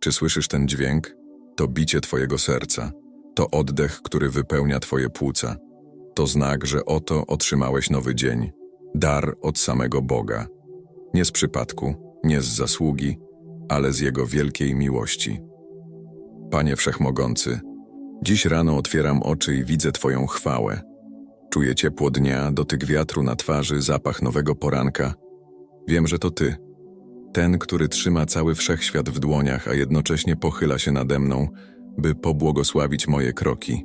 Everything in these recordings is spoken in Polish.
Czy słyszysz ten dźwięk? To bicie Twojego serca. To oddech, który wypełnia Twoje płuca. To znak, że oto otrzymałeś nowy dzień. Dar od samego Boga. Nie z przypadku, nie z zasługi, ale z Jego wielkiej miłości. Panie Wszechmogący, dziś rano otwieram oczy i widzę Twoją chwałę. Czuję ciepło dnia, dotyk wiatru na twarzy, zapach nowego poranka. Wiem, że to Ty. Ten, który trzyma cały wszechświat w dłoniach, a jednocześnie pochyla się nade mną, by pobłogosławić moje kroki.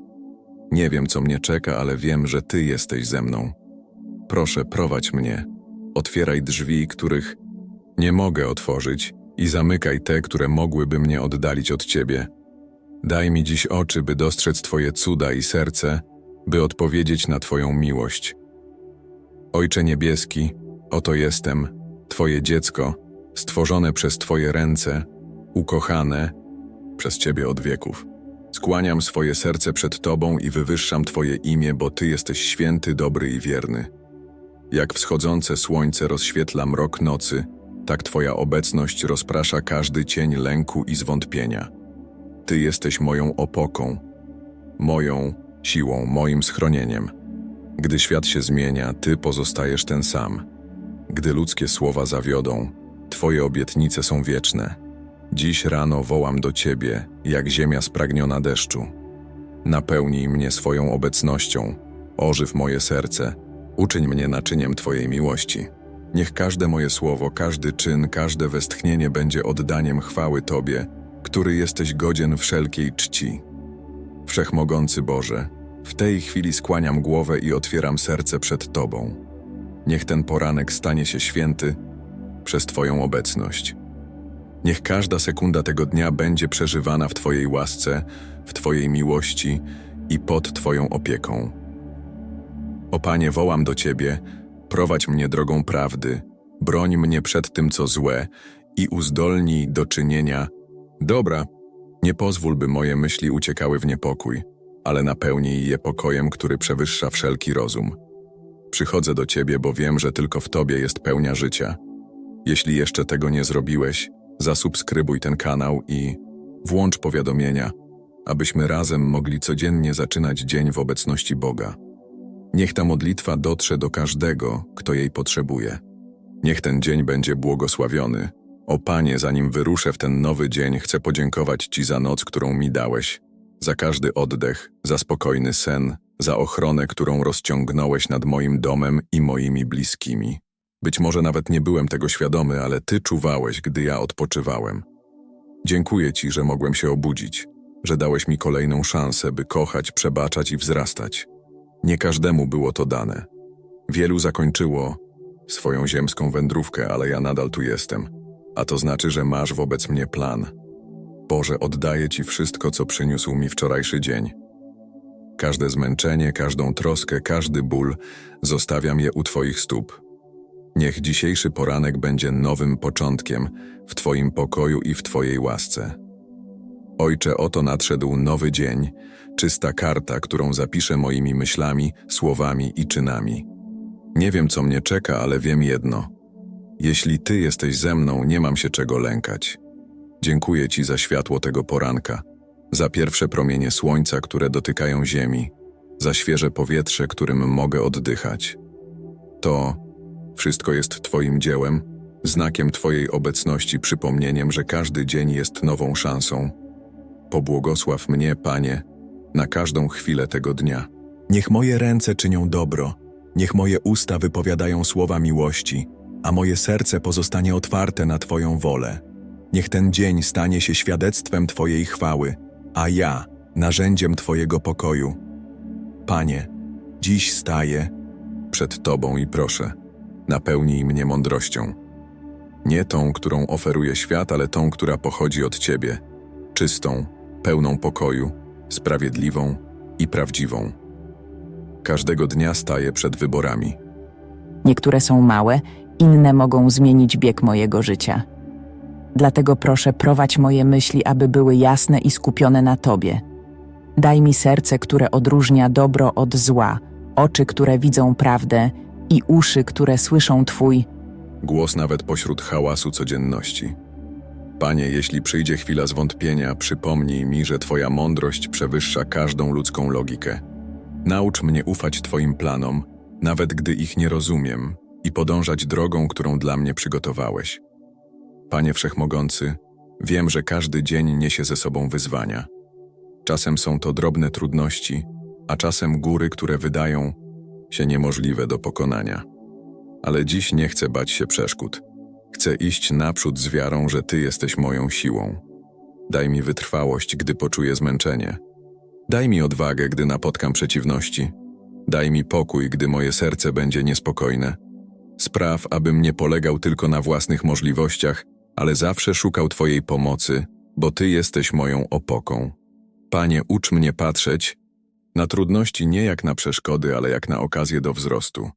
Nie wiem, co mnie czeka, ale wiem, że Ty jesteś ze mną. Proszę, prowadź mnie. Otwieraj drzwi, których nie mogę otworzyć i zamykaj te, które mogłyby mnie oddalić od Ciebie. Daj mi dziś oczy, by dostrzec Twoje cuda i serce, by odpowiedzieć na Twoją miłość. Ojcze Niebieski, oto jestem, Twoje dziecko, stworzone przez Twoje ręce, ukochane przez Ciebie od wieków. Skłaniam swoje serce przed Tobą i wywyższam Twoje imię, bo Ty jesteś święty, dobry i wierny. Jak wschodzące słońce rozświetla mrok nocy, tak Twoja obecność rozprasza każdy cień lęku i zwątpienia. Ty jesteś moją opoką, moją siłą, moim schronieniem. Gdy świat się zmienia, Ty pozostajesz ten sam. Gdy ludzkie słowa zawiodą, Twoje obietnice są wieczne. Dziś rano wołam do Ciebie, jak ziemia spragniona deszczu. Napełnij mnie swoją obecnością, ożyw moje serce, uczyń mnie naczyniem Twojej miłości. Niech każde moje słowo, każdy czyn, każde westchnienie będzie oddaniem chwały Tobie, który jesteś godzien wszelkiej czci. Wszechmogący Boże, w tej chwili skłaniam głowę i otwieram serce przed Tobą. Niech ten poranek stanie się święty przez Twoją obecność. Niech każda sekunda tego dnia będzie przeżywana w Twojej łasce, w Twojej miłości i pod Twoją opieką. O Panie, wołam do Ciebie, prowadź mnie drogą prawdy, broń mnie przed tym, co złe i uzdolnij do czynienia dobra. Nie pozwól, by moje myśli uciekały w niepokój, ale napełnij je pokojem, który przewyższa wszelki rozum. Przychodzę do Ciebie, bo wiem, że tylko w Tobie jest pełnia życia. Jeśli jeszcze tego nie zrobiłeś, zasubskrybuj ten kanał i włącz powiadomienia, abyśmy razem mogli codziennie zaczynać dzień w obecności Boga. Niech ta modlitwa dotrze do każdego, kto jej potrzebuje. Niech ten dzień będzie błogosławiony. O Panie, zanim wyruszę w ten nowy dzień, chcę podziękować Ci za noc, którą mi dałeś, za każdy oddech, za spokojny sen, za ochronę, którą rozciągnąłeś nad moim domem i moimi bliskimi. Być może nawet nie byłem tego świadomy, ale Ty czuwałeś, gdy ja odpoczywałem. Dziękuję Ci, że mogłem się obudzić, że dałeś mi kolejną szansę, by kochać, przebaczać i wzrastać. Nie każdemu było to dane. Wielu zakończyło swoją ziemską wędrówkę, ale ja nadal tu jestem. A to znaczy, że masz wobec mnie plan. Boże, oddaję Ci wszystko, co przyniósł mi wczorajszy dzień. Każde zmęczenie, każdą troskę, każdy ból, zostawiam je u Twoich stóp. Niech dzisiejszy poranek będzie nowym początkiem w Twoim pokoju i w Twojej łasce. Ojcze, oto nadszedł nowy dzień, czysta karta, którą zapiszę moimi myślami, słowami i czynami. Nie wiem, co mnie czeka, ale wiem jedno. Jeśli Ty jesteś ze mną, nie mam się czego lękać. Dziękuję Ci za światło tego poranka, za pierwsze promienie słońca, które dotykają ziemi, za świeże powietrze, którym mogę oddychać. To wszystko jest Twoim dziełem, znakiem Twojej obecności, przypomnieniem, że każdy dzień jest nową szansą. Pobłogosław mnie, Panie, na każdą chwilę tego dnia. Niech moje ręce czynią dobro, niech moje usta wypowiadają słowa miłości, a moje serce pozostanie otwarte na Twoją wolę. Niech ten dzień stanie się świadectwem Twojej chwały, a ja narzędziem Twojego pokoju. Panie, dziś staję przed Tobą i proszę, napełnij mnie mądrością. Nie tą, którą oferuje świat, ale tą, która pochodzi od Ciebie, czystą, pełną pokoju, sprawiedliwą i prawdziwą. Każdego dnia staję przed wyborami. Niektóre są małe, inne mogą zmienić bieg mojego życia. Dlatego proszę, prowadź moje myśli, aby były jasne i skupione na Tobie. Daj mi serce, które odróżnia dobro od zła, oczy, które widzą prawdę i uszy, które słyszą Twój. Głos nawet pośród hałasu codzienności. Panie, jeśli przyjdzie chwila zwątpienia, przypomnij mi, że Twoja mądrość przewyższa każdą ludzką logikę. Naucz mnie ufać Twoim planom, nawet gdy ich nie rozumiem, i podążać drogą, którą dla mnie przygotowałeś. Panie Wszechmogący, wiem, że każdy dzień niesie ze sobą wyzwania. Czasem są to drobne trudności, a czasem góry, które wydają się niemożliwe do pokonania. Ale dziś nie chcę bać się przeszkód. Chcę iść naprzód z wiarą, że Ty jesteś moją siłą. Daj mi wytrwałość, gdy poczuję zmęczenie. Daj mi odwagę, gdy napotkam przeciwności. Daj mi pokój, gdy moje serce będzie niespokojne. Spraw, abym nie polegał tylko na własnych możliwościach, ale zawsze szukał Twojej pomocy, bo Ty jesteś moją opoką. Panie, ucz mnie patrzeć na trudności nie jak na przeszkody, ale jak na okazję do wzrostu.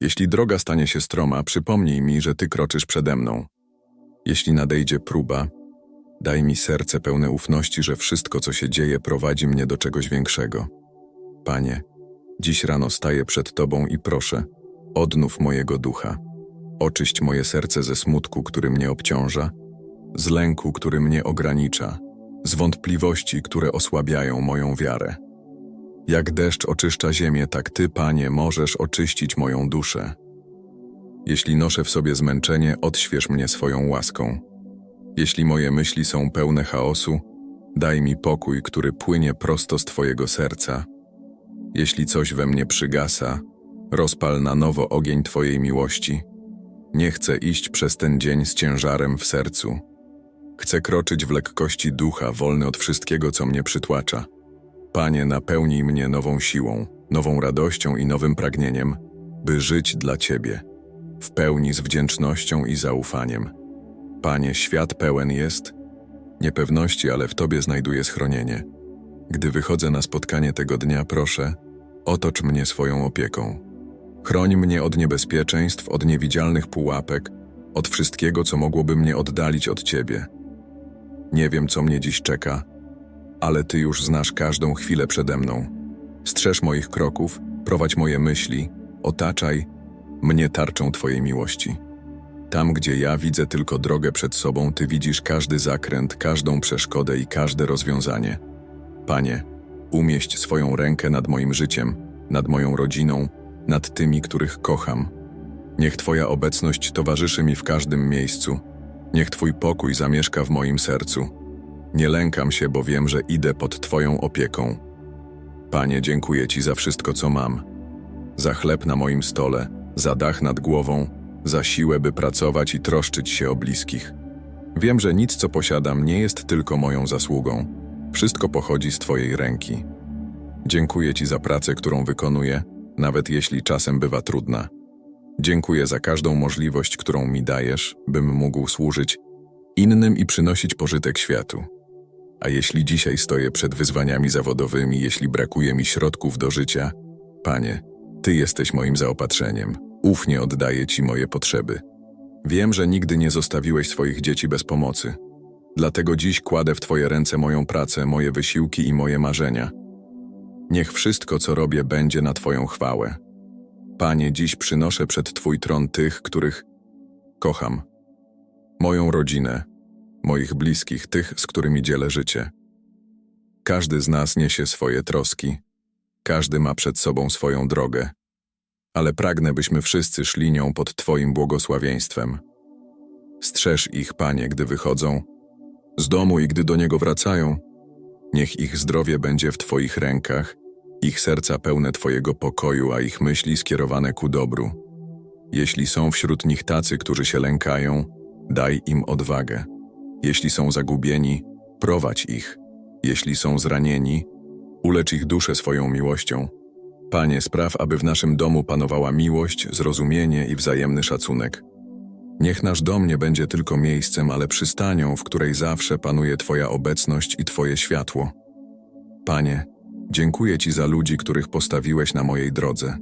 Jeśli droga stanie się stroma, przypomnij mi, że Ty kroczysz przede mną. Jeśli nadejdzie próba, daj mi serce pełne ufności, że wszystko, co się dzieje, prowadzi mnie do czegoś większego. Panie, dziś rano staję przed Tobą i proszę, odnów mojego ducha. Oczyść moje serce ze smutku, który mnie obciąża, z lęku, który mnie ogranicza, z wątpliwości, które osłabiają moją wiarę. Jak deszcz oczyszcza ziemię, tak Ty, Panie, możesz oczyścić moją duszę. Jeśli noszę w sobie zmęczenie, odśwież mnie swoją łaską. Jeśli moje myśli są pełne chaosu, daj mi pokój, który płynie prosto z Twojego serca. Jeśli coś we mnie przygasa, rozpal na nowo ogień Twojej miłości. Nie chcę iść przez ten dzień z ciężarem w sercu. Chcę kroczyć w lekkości ducha, wolny od wszystkiego, co mnie przytłacza. Panie, napełnij mnie nową siłą, nową radością i nowym pragnieniem, by żyć dla Ciebie, w pełni z wdzięcznością i zaufaniem. Panie, świat pełen jest niepewności, ale w Tobie znajduję schronienie. Gdy wychodzę na spotkanie tego dnia, proszę, otocz mnie swoją opieką. Chroń mnie od niebezpieczeństw, od niewidzialnych pułapek, od wszystkiego, co mogłoby mnie oddalić od Ciebie. Nie wiem, co mnie dziś czeka, ale Ty już znasz każdą chwilę przede mną. Strzeż moich kroków, prowadź moje myśli, otaczaj mnie tarczą Twojej miłości. Tam, gdzie ja widzę tylko drogę przed sobą, Ty widzisz każdy zakręt, każdą przeszkodę i każde rozwiązanie. Panie, umieść swoją rękę nad moim życiem, nad moją rodziną, nad tymi, których kocham. Niech Twoja obecność towarzyszy mi w każdym miejscu. Niech Twój pokój zamieszka w moim sercu. Nie lękam się, bo wiem, że idę pod Twoją opieką. Panie, dziękuję Ci za wszystko, co mam. Za chleb na moim stole, za dach nad głową, za siłę, by pracować i troszczyć się o bliskich. Wiem, że nic, co posiadam, nie jest tylko moją zasługą. Wszystko pochodzi z Twojej ręki. Dziękuję Ci za pracę, którą wykonuję, nawet jeśli czasem bywa trudna. Dziękuję za każdą możliwość, którą mi dajesz, bym mógł służyć innym i przynosić pożytek światu. A jeśli dzisiaj stoję przed wyzwaniami zawodowymi, jeśli brakuje mi środków do życia, Panie, Ty jesteś moim zaopatrzeniem. Ufnie oddaję Ci moje potrzeby. Wiem, że nigdy nie zostawiłeś swoich dzieci bez pomocy. Dlatego dziś kładę w Twoje ręce moją pracę, moje wysiłki i moje marzenia. Niech wszystko, co robię, będzie na Twoją chwałę. Panie, dziś przynoszę przed Twój tron tych, których kocham. Moją rodzinę, moich bliskich, tych, z którymi dzielę życie. Każdy z nas niesie swoje troski, każdy ma przed sobą swoją drogę, ale pragnę, byśmy wszyscy szli nią pod Twoim błogosławieństwem. Strzeż ich, Panie, gdy wychodzą z domu i gdy do niego wracają. Niech ich zdrowie będzie w Twoich rękach, ich serca pełne Twojego pokoju, a ich myśli skierowane ku dobru. Jeśli są wśród nich tacy, którzy się lękają, daj im odwagę. Jeśli są zagubieni, prowadź ich. Jeśli są zranieni, ulecz ich duszę swoją miłością. Panie, spraw, aby w naszym domu panowała miłość, zrozumienie i wzajemny szacunek. Niech nasz dom nie będzie tylko miejscem, ale przystanią, w której zawsze panuje Twoja obecność i Twoje światło. Panie, dziękuję Ci za ludzi, których postawiłeś na mojej drodze.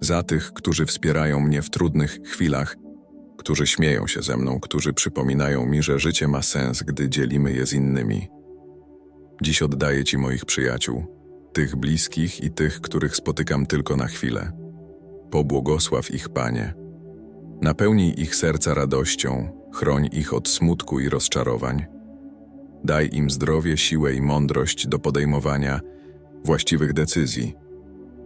Za tych, którzy wspierają mnie w trudnych chwilach, którzy śmieją się ze mną, którzy przypominają mi, że życie ma sens, gdy dzielimy je z innymi. Dziś oddaję Ci moich przyjaciół, tych bliskich i tych, których spotykam tylko na chwilę. Pobłogosław ich, Panie. Napełnij ich serca radością, chroń ich od smutku i rozczarowań. Daj im zdrowie, siłę i mądrość do podejmowania właściwych decyzji.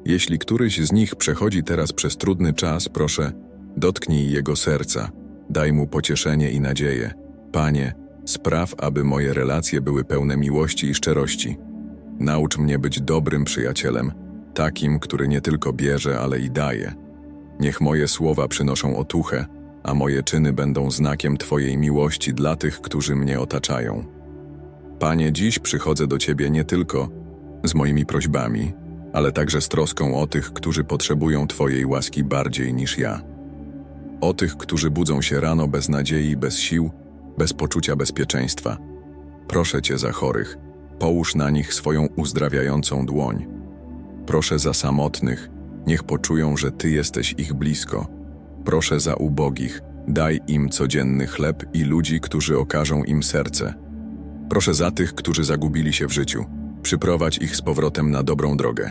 Jeśli któryś z nich przechodzi teraz przez trudny czas, proszę, dotknij jego serca, daj mu pocieszenie i nadzieję. Panie, spraw, aby moje relacje były pełne miłości i szczerości. Naucz mnie być dobrym przyjacielem, takim, który nie tylko bierze, ale i daje. Niech moje słowa przynoszą otuchę, a moje czyny będą znakiem Twojej miłości dla tych, którzy mnie otaczają. Panie, dziś przychodzę do Ciebie nie tylko z moimi prośbami, ale także z troską o tych, którzy potrzebują Twojej łaski bardziej niż ja. O tych, którzy budzą się rano bez nadziei, bez sił, bez poczucia bezpieczeństwa. Proszę Cię za chorych, połóż na nich swoją uzdrawiającą dłoń. Proszę za samotnych, niech poczują, że Ty jesteś ich blisko. Proszę za ubogich, daj im codzienny chleb i ludzi, którzy okażą im serce. Proszę za tych, którzy zagubili się w życiu, przyprowadź ich z powrotem na dobrą drogę.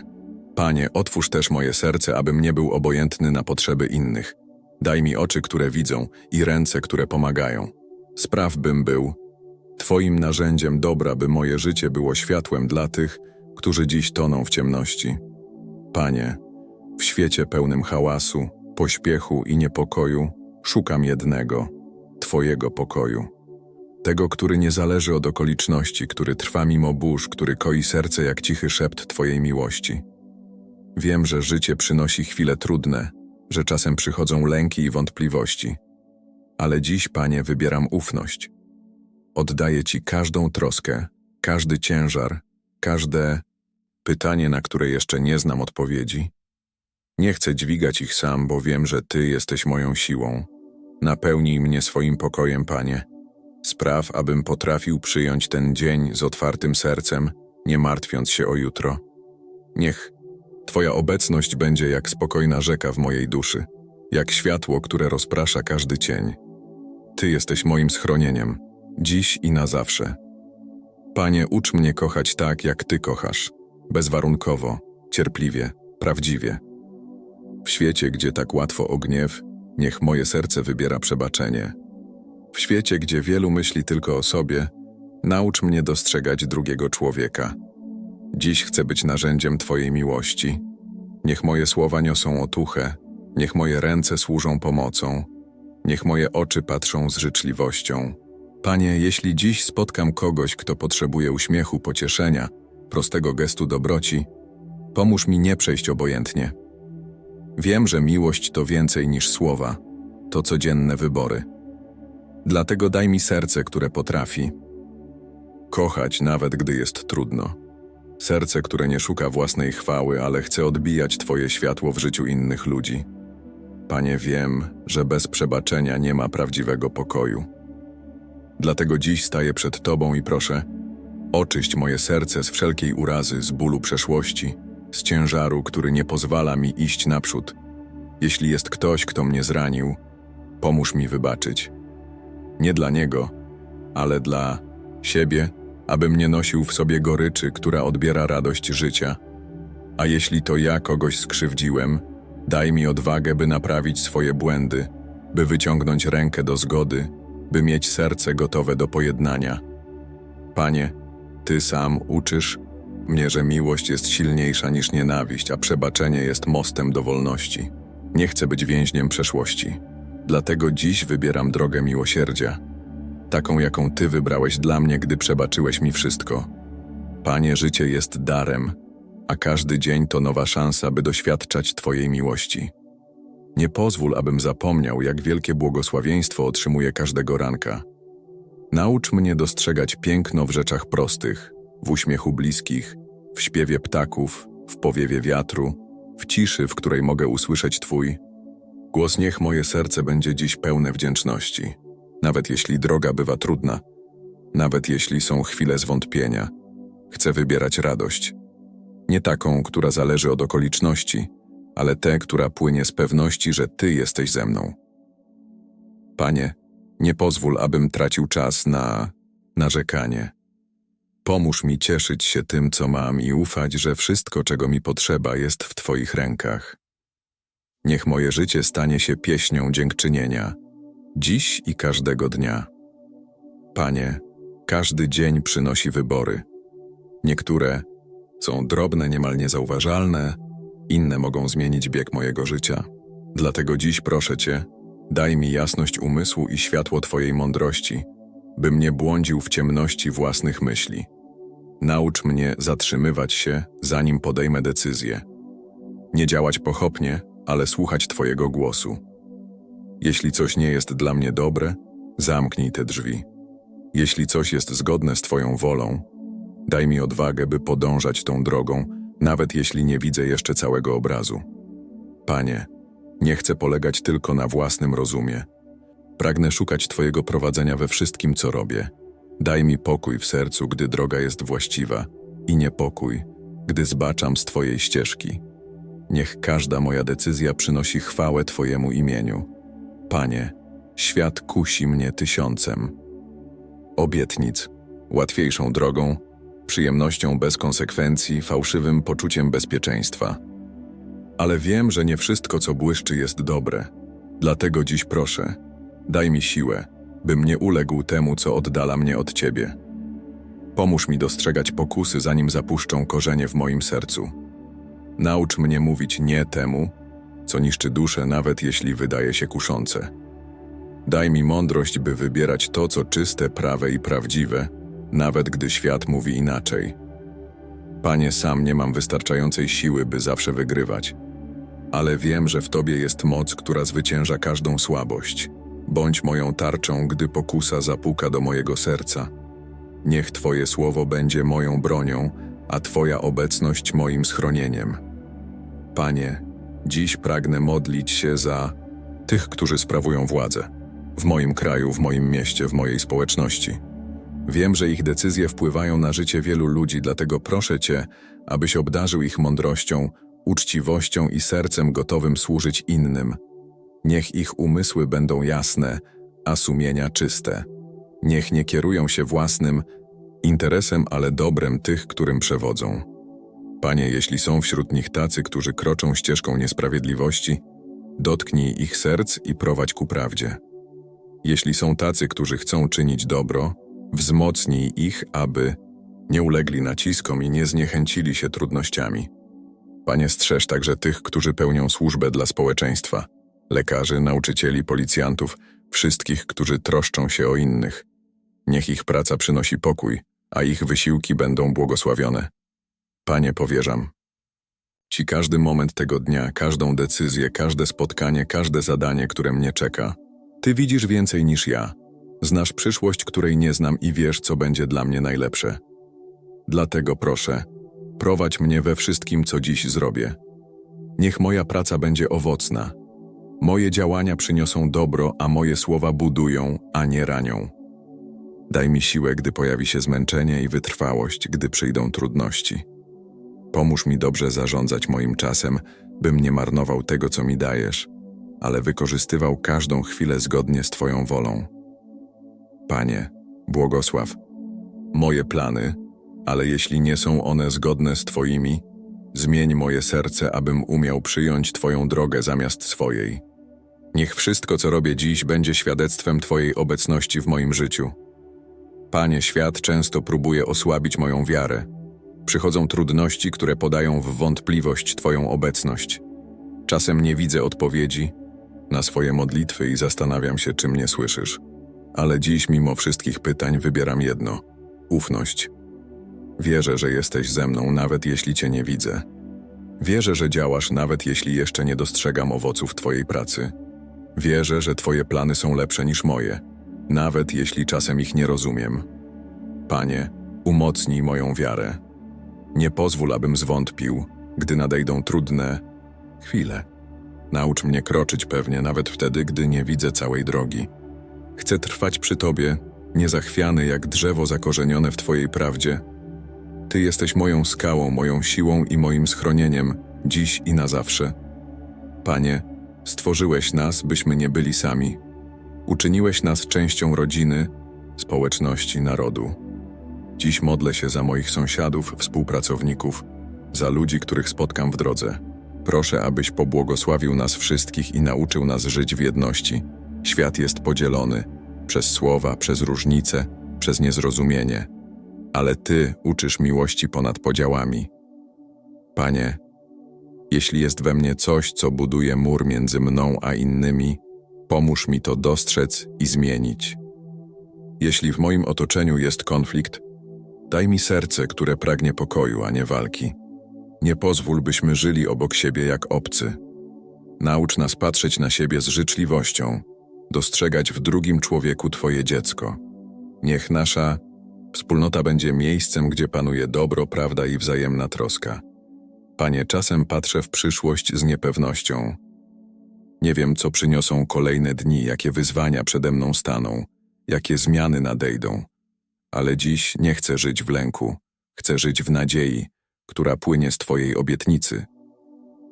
Panie, otwórz też moje serce, abym nie był obojętny na potrzeby innych. Daj mi oczy, które widzą i ręce, które pomagają. Spraw, bym był Twoim narzędziem dobra, by moje życie było światłem dla tych, którzy dziś toną w ciemności. Panie, w świecie pełnym hałasu, pośpiechu i niepokoju szukam jednego Twojego pokoju. Tego, który nie zależy od okoliczności, który trwa mimo burz, który koi serce jak cichy szept Twojej miłości. Wiem, że życie przynosi chwile trudne, że czasem przychodzą lęki i wątpliwości. Ale dziś, Panie, wybieram ufność. Oddaję Ci każdą troskę, każdy ciężar, każde pytanie, na które jeszcze nie znam odpowiedzi. Nie chcę dźwigać ich sam, bo wiem, że Ty jesteś moją siłą. Napełnij mnie swoim pokojem, Panie. Spraw, abym potrafił przyjąć ten dzień z otwartym sercem, nie martwiąc się o jutro. Niech Twoja obecność będzie jak spokojna rzeka w mojej duszy, jak światło, które rozprasza każdy cień. Ty jesteś moim schronieniem, dziś i na zawsze. Panie, ucz mnie kochać tak, jak Ty kochasz, bezwarunkowo, cierpliwie, prawdziwie. W świecie, gdzie tak łatwo o gniew, niech moje serce wybiera przebaczenie. W świecie, gdzie wielu myśli tylko o sobie, naucz mnie dostrzegać drugiego człowieka. Dziś chcę być narzędziem Twojej miłości. Niech moje słowa niosą otuchę, niech moje ręce służą pomocą, niech moje oczy patrzą z życzliwością. Panie, jeśli dziś spotkam kogoś, kto potrzebuje uśmiechu, pocieszenia, prostego gestu dobroci, pomóż mi nie przejść obojętnie. Wiem, że miłość to więcej niż słowa, to codzienne wybory. Dlatego daj mi serce, które potrafi kochać, nawet gdy jest trudno. Serce, które nie szuka własnej chwały, ale chce odbijać Twoje światło w życiu innych ludzi. Panie, wiem, że bez przebaczenia nie ma prawdziwego pokoju. Dlatego dziś staję przed Tobą i proszę, oczyść moje serce z wszelkiej urazy, z bólu przeszłości, z ciężaru, który nie pozwala mi iść naprzód. Jeśli jest ktoś, kto mnie zranił, pomóż mi wybaczyć. Nie dla niego, ale dla siebie, abym nie nosił w sobie goryczy, która odbiera radość życia. A jeśli to ja kogoś skrzywdziłem, daj mi odwagę, by naprawić swoje błędy, by wyciągnąć rękę do zgody, by mieć serce gotowe do pojednania. Panie, Ty sam uczysz mnie, że miłość jest silniejsza niż nienawiść, a przebaczenie jest mostem do wolności. Nie chcę być więźniem przeszłości. Dlatego dziś wybieram drogę miłosierdzia, taką jaką Ty wybrałeś dla mnie, gdy przebaczyłeś mi wszystko. Panie, życie jest darem, a każdy dzień to nowa szansa, by doświadczać Twojej miłości. Nie pozwól, abym zapomniał, jak wielkie błogosławieństwo otrzymuję każdego ranka. Naucz mnie dostrzegać piękno w rzeczach prostych, w uśmiechu bliskich, w śpiewie ptaków, w powiewie wiatru, w ciszy, w której mogę usłyszeć Twój głos. Niech moje serce będzie dziś pełne wdzięczności, nawet jeśli droga bywa trudna, nawet jeśli są chwile zwątpienia. Chcę wybierać radość. Nie taką, która zależy od okoliczności, ale tę, która płynie z pewności, że Ty jesteś ze mną. Panie, nie pozwól, abym tracił czas na narzekanie. Pomóż mi cieszyć się tym, co mam i ufać, że wszystko, czego mi potrzeba, jest w Twoich rękach. Niech moje życie stanie się pieśnią dziękczynienia, dziś i każdego dnia. Panie, każdy dzień przynosi wybory. Niektóre są drobne, niemal niezauważalne, inne mogą zmienić bieg mojego życia. Dlatego dziś proszę Cię, daj mi jasność umysłu i światło Twojej mądrości, bym nie błądził w ciemności własnych myśli. Naucz mnie zatrzymywać się, zanim podejmę decyzję. Nie działać pochopnie, ale słuchać Twojego głosu. Jeśli coś nie jest dla mnie dobre, zamknij te drzwi. Jeśli coś jest zgodne z Twoją wolą, daj mi odwagę, by podążać tą drogą, nawet jeśli nie widzę jeszcze całego obrazu. Panie, nie chcę polegać tylko na własnym rozumie. Pragnę szukać Twojego prowadzenia we wszystkim, co robię. Daj mi pokój w sercu, gdy droga jest właściwa, i niepokój, gdy zbaczam z Twojej ścieżki. Niech każda moja decyzja przynosi chwałę Twojemu imieniu. Panie, świat kusi mnie tysiącem. Obietnic, łatwiejszą drogą, przyjemnością bez konsekwencji, fałszywym poczuciem bezpieczeństwa. Ale wiem, że nie wszystko, co błyszczy, jest dobre. Dlatego dziś proszę, daj mi siłę, bym nie uległ temu, co oddala mnie od Ciebie. Pomóż mi dostrzegać pokusy, zanim zapuszczą korzenie w moim sercu. Naucz mnie mówić nie temu, co niszczy duszę, nawet jeśli wydaje się kuszące. Daj mi mądrość, by wybierać to, co czyste, prawe i prawdziwe, nawet gdy świat mówi inaczej. Panie, sam nie mam wystarczającej siły, by zawsze wygrywać, ale wiem, że w Tobie jest moc, która zwycięża każdą słabość. Bądź moją tarczą, gdy pokusa zapuka do mojego serca. Niech Twoje słowo będzie moją bronią, a Twoja obecność moim schronieniem. Panie, dziś pragnę modlić się za tych, którzy sprawują władzę. W moim kraju, w moim mieście, w mojej społeczności. Wiem, że ich decyzje wpływają na życie wielu ludzi, dlatego proszę Cię, abyś obdarzył ich mądrością, uczciwością i sercem gotowym służyć innym. Niech ich umysły będą jasne, a sumienia czyste. Niech nie kierują się własnym interesem, ale dobrem tych, którym przewodzą. Panie, jeśli są wśród nich tacy, którzy kroczą ścieżką niesprawiedliwości, dotknij ich serc i prowadź ku prawdzie. Jeśli są tacy, którzy chcą czynić dobro, wzmocnij ich, aby nie ulegli naciskom i nie zniechęcili się trudnościami. Panie, strzeż także tych, którzy pełnią służbę dla społeczeństwa lekarzy, nauczycieli, policjantów, wszystkich, którzy troszczą się o innych. Niech ich praca przynosi pokój, a ich wysiłki będą błogosławione. Panie, powierzam. Ci każdy moment tego dnia, każdą decyzję, każde spotkanie, każde zadanie, które mnie czeka. Ty widzisz więcej niż ja. Znasz przyszłość, której nie znam i wiesz, co będzie dla mnie najlepsze. Dlatego proszę, prowadź mnie we wszystkim, co dziś zrobię. Niech moja praca będzie owocna. Moje działania przyniosą dobro, a moje słowa budują, a nie ranią. Daj mi siłę, gdy pojawi się zmęczenie i wytrwałość, gdy przyjdą trudności. Pomóż mi dobrze zarządzać moim czasem, bym nie marnował tego, co mi dajesz, ale wykorzystywał każdą chwilę zgodnie z Twoją wolą. Panie, błogosław moje plany, ale jeśli nie są one zgodne z Twoimi, zmień moje serce, abym umiał przyjąć Twoją drogę zamiast swojej. Niech wszystko, co robię dziś, będzie świadectwem Twojej obecności w moim życiu. Panie, świat często próbuje osłabić moją wiarę. Przychodzą trudności, które podają w wątpliwość Twoją obecność. Czasem nie widzę odpowiedzi na swoje modlitwy i zastanawiam się, czy mnie słyszysz. Ale dziś, mimo wszystkich pytań, wybieram jedno ufność. Wierzę, że jesteś ze mną, nawet jeśli Cię nie widzę. Wierzę, że działasz, nawet jeśli jeszcze nie dostrzegam owoców Twojej pracy. Wierzę, że Twoje plany są lepsze niż moje, nawet jeśli czasem ich nie rozumiem. Panie, umocnij moją wiarę. Nie pozwól, abym zwątpił, gdy nadejdą trudne chwile. Naucz mnie kroczyć pewnie, nawet wtedy, gdy nie widzę całej drogi. Chcę trwać przy Tobie, niezachwiany jak drzewo zakorzenione w Twojej prawdzie. Ty jesteś moją skałą, moją siłą i moim schronieniem, dziś i na zawsze. Panie, stworzyłeś nas, byśmy nie byli sami. Uczyniłeś nas częścią rodziny, społeczności, narodu. Dziś modlę się za moich sąsiadów, współpracowników, za ludzi, których spotkam w drodze. proszę, abyś pobłogosławił nas wszystkich i nauczył nas żyć w jedności. Świat jest podzielony przez słowa, przez różnice, przez niezrozumienie, ale Ty uczysz miłości ponad podziałami. Panie, jeśli jest we mnie coś, co buduje mur między mną a innymi, pomóż mi to dostrzec i zmienić. Jeśli w moim otoczeniu jest konflikt, daj mi serce, które pragnie pokoju, a nie walki. Nie pozwól, byśmy żyli obok siebie jak obcy. Naucz nas patrzeć na siebie z życzliwością, dostrzegać w drugim człowieku Twoje dziecko. Niech nasza wspólnota będzie miejscem, gdzie panuje dobro, prawda i wzajemna troska. Panie, czasem patrzę w przyszłość z niepewnością. Nie wiem, co przyniosą kolejne dni, jakie wyzwania przede mną staną, jakie zmiany nadejdą. Ale dziś nie chcę żyć w lęku, chcę żyć w nadziei, która płynie z Twojej obietnicy.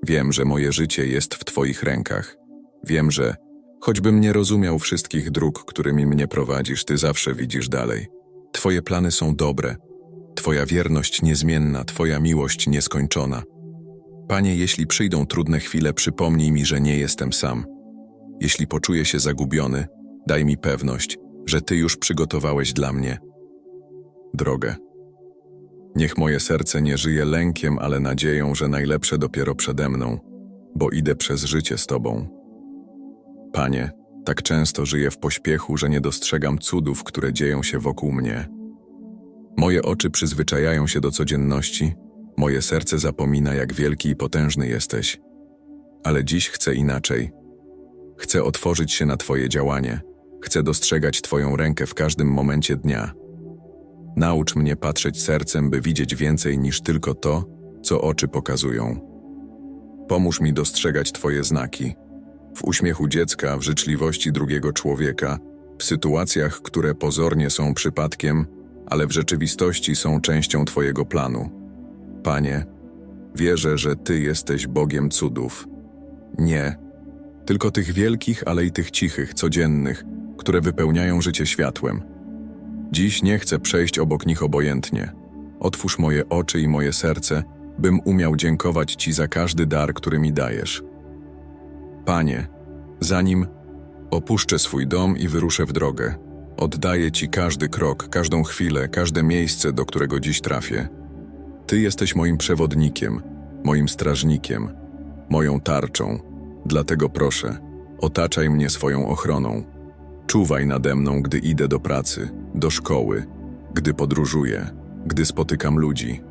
Wiem, że moje życie jest w Twoich rękach. Wiem, że choćbym nie rozumiał wszystkich dróg, którymi mnie prowadzisz, Ty zawsze widzisz dalej. Twoje plany są dobre, Twoja wierność niezmienna, Twoja miłość nieskończona. Panie, jeśli przyjdą trudne chwile, przypomnij mi, że nie jestem sam. Jeśli poczuję się zagubiony, daj mi pewność, że Ty już przygotowałeś dla mnie drogę. Niech moje serce nie żyje lękiem, ale nadzieją, że najlepsze dopiero przede mną, bo idę przez życie z Tobą. Panie, tak często żyję w pośpiechu, że nie dostrzegam cudów, które dzieją się wokół mnie. Moje oczy przyzwyczajają się do codzienności, moje serce zapomina, jak wielki i potężny jesteś. Ale dziś chcę inaczej. Chcę otworzyć się na Twoje działanie, chcę dostrzegać Twoją rękę w każdym momencie dnia. Naucz mnie patrzeć sercem, by widzieć więcej niż tylko to, co oczy pokazują. Pomóż mi dostrzegać Twoje znaki. W uśmiechu dziecka, w życzliwości drugiego człowieka, w sytuacjach, które pozornie są przypadkiem, ale w rzeczywistości są częścią Twojego planu. Panie, wierzę, że Ty jesteś Bogiem cudów. Nie, tylko tych wielkich, ale i tych cichych, codziennych, które wypełniają życie światłem. Dziś nie chcę przejść obok nich obojętnie. Otwórz moje oczy i moje serce, bym umiał dziękować Ci za każdy dar, który mi dajesz. Panie, zanim opuszczę swój dom i wyruszę w drogę, oddaję Ci każdy krok, każdą chwilę, każde miejsce, do którego dziś trafię. Ty jesteś moim przewodnikiem, moim strażnikiem, moją tarczą, dlatego proszę, otaczaj mnie swoją ochroną. Czuwaj nade mną, gdy idę do pracy, do szkoły, gdy podróżuję, gdy spotykam ludzi.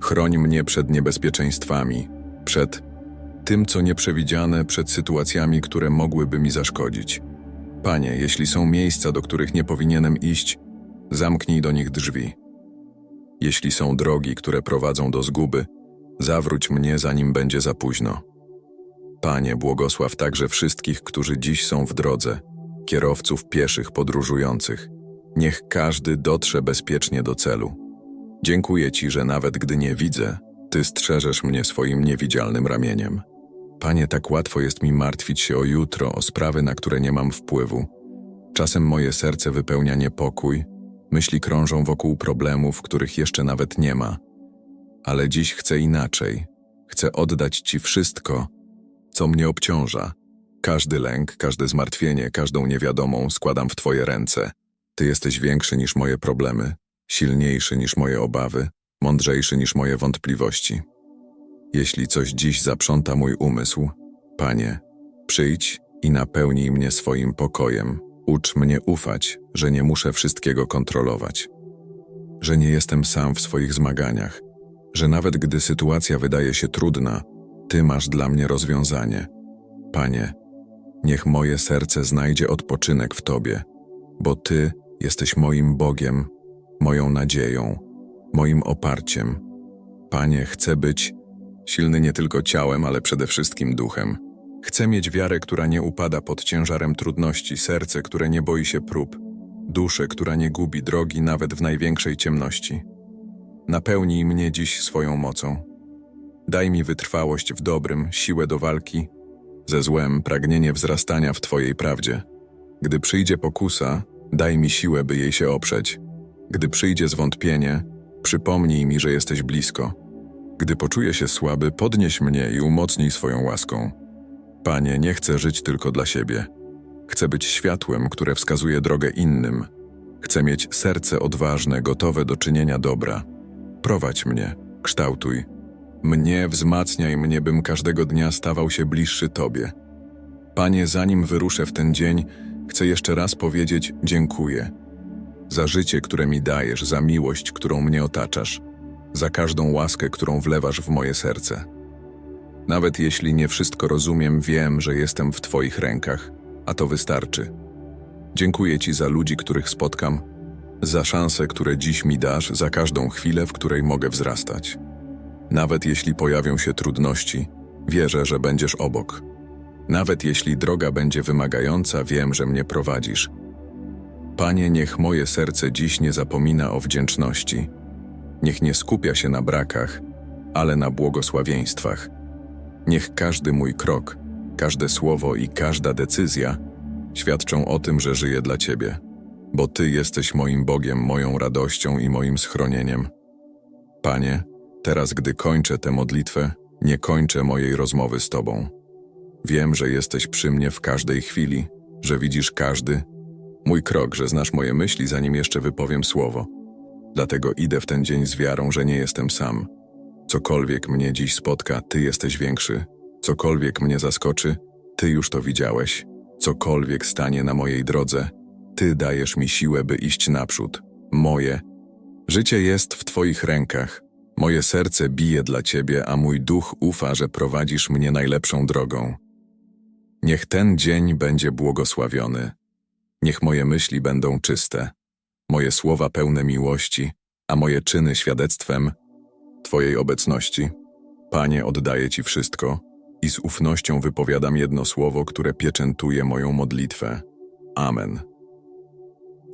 Chroń mnie przed niebezpieczeństwami, przed tym, co nieprzewidziane, przed sytuacjami, które mogłyby mi zaszkodzić. Panie, jeśli są miejsca, do których nie powinienem iść, zamknij do nich drzwi. Jeśli są drogi, które prowadzą do zguby, zawróć mnie, zanim będzie za późno. Panie, błogosław także wszystkich, którzy dziś są w drodze, kierowców pieszych podróżujących. Niech każdy dotrze bezpiecznie do celu. Dziękuję Ci, że nawet gdy nie widzę, Ty strzeżesz mnie swoim niewidzialnym ramieniem. Panie, tak łatwo jest mi martwić się o jutro, o sprawy, na które nie mam wpływu. Czasem moje serce wypełnia niepokój, myśli krążą wokół problemów, których jeszcze nawet nie ma. Ale dziś chcę inaczej. Chcę oddać Ci wszystko, co mnie obciąża. Każdy lęk, każde zmartwienie, każdą niewiadomą składam w Twoje ręce. Ty jesteś większy niż moje problemy, silniejszy niż moje obawy, mądrzejszy niż moje wątpliwości. Jeśli coś dziś zaprząta mój umysł, Panie, przyjdź i napełnij mnie swoim pokojem. Ucz mnie ufać, że nie muszę wszystkiego kontrolować, że nie jestem sam w swoich zmaganiach, że nawet gdy sytuacja wydaje się trudna, Ty masz dla mnie rozwiązanie. Panie, niech moje serce znajdzie odpoczynek w Tobie, bo Ty jesteś moim Bogiem, moją nadzieją, moim oparciem. Panie, chcę być silny nie tylko ciałem, ale przede wszystkim duchem. Chcę mieć wiarę, która nie upada pod ciężarem trudności, serce, które nie boi się prób, duszę, która nie gubi drogi nawet w największej ciemności. Napełnij mnie dziś swoją mocą. Daj mi wytrwałość w dobrym, siłę do walki, ze złem pragnienie wzrastania w Twojej prawdzie. Gdy przyjdzie pokusa, daj mi siłę, by jej się oprzeć. Gdy przyjdzie zwątpienie, przypomnij mi, że jesteś blisko. Gdy poczuję się słaby, podnieś mnie i umocnij swoją łaską. Panie, nie chcę żyć tylko dla siebie. Chcę być światłem, które wskazuje drogę innym. Chcę mieć serce odważne, gotowe do czynienia dobra. Prowadź mnie, kształtuj. Mnie wzmacniaj mnie, bym każdego dnia stawał się bliższy Tobie. Panie, zanim wyruszę w ten dzień, chcę jeszcze raz powiedzieć dziękuję. Za życie, które mi dajesz, za miłość, którą mnie otaczasz, za każdą łaskę, którą wlewasz w moje serce. Nawet jeśli nie wszystko rozumiem, wiem, że jestem w Twoich rękach, a to wystarczy. Dziękuję Ci za ludzi, których spotkam, za szanse, które dziś mi dasz, za każdą chwilę, w której mogę wzrastać. Nawet jeśli pojawią się trudności, wierzę, że będziesz obok. Nawet jeśli droga będzie wymagająca, wiem, że mnie prowadzisz. Panie, niech moje serce dziś nie zapomina o wdzięczności. Niech nie skupia się na brakach, ale na błogosławieństwach. Niech każdy mój krok, każde słowo i każda decyzja świadczą o tym, że żyję dla Ciebie, bo Ty jesteś moim Bogiem, moją radością i moim schronieniem. Panie, teraz gdy kończę tę modlitwę, nie kończę mojej rozmowy z Tobą. Wiem, że jesteś przy mnie w każdej chwili, że widzisz każdy mój krok, że znasz moje myśli, zanim jeszcze wypowiem słowo. Dlatego idę w ten dzień z wiarą, że nie jestem sam. Cokolwiek mnie dziś spotka, Ty jesteś większy. Cokolwiek mnie zaskoczy, Ty już to widziałeś. Cokolwiek stanie na mojej drodze, Ty dajesz mi siłę, by iść naprzód. Moje. Życie jest w Twoich rękach. Moje serce bije dla Ciebie, a mój duch ufa, że prowadzisz mnie najlepszą drogą. Niech ten dzień będzie błogosławiony. Niech moje myśli będą czyste, moje słowa pełne miłości, a moje czyny świadectwem Twojej obecności. Panie, oddaję Ci wszystko i z ufnością wypowiadam jedno słowo, które pieczętuje moją modlitwę. Amen.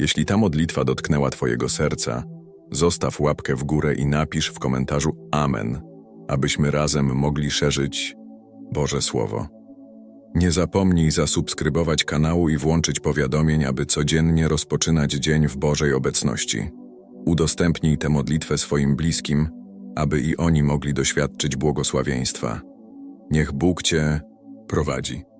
Jeśli ta modlitwa dotknęła Twojego serca, zostaw łapkę w górę i napisz w komentarzu Amen, abyśmy razem mogli szerzyć Boże Słowo. Nie zapomnij zasubskrybować kanału i włączyć powiadomień, aby codziennie rozpoczynać dzień w Bożej obecności. Udostępnij tę modlitwę swoim bliskim, aby i oni mogli doświadczyć błogosławieństwa. Niech Bóg Cię prowadzi.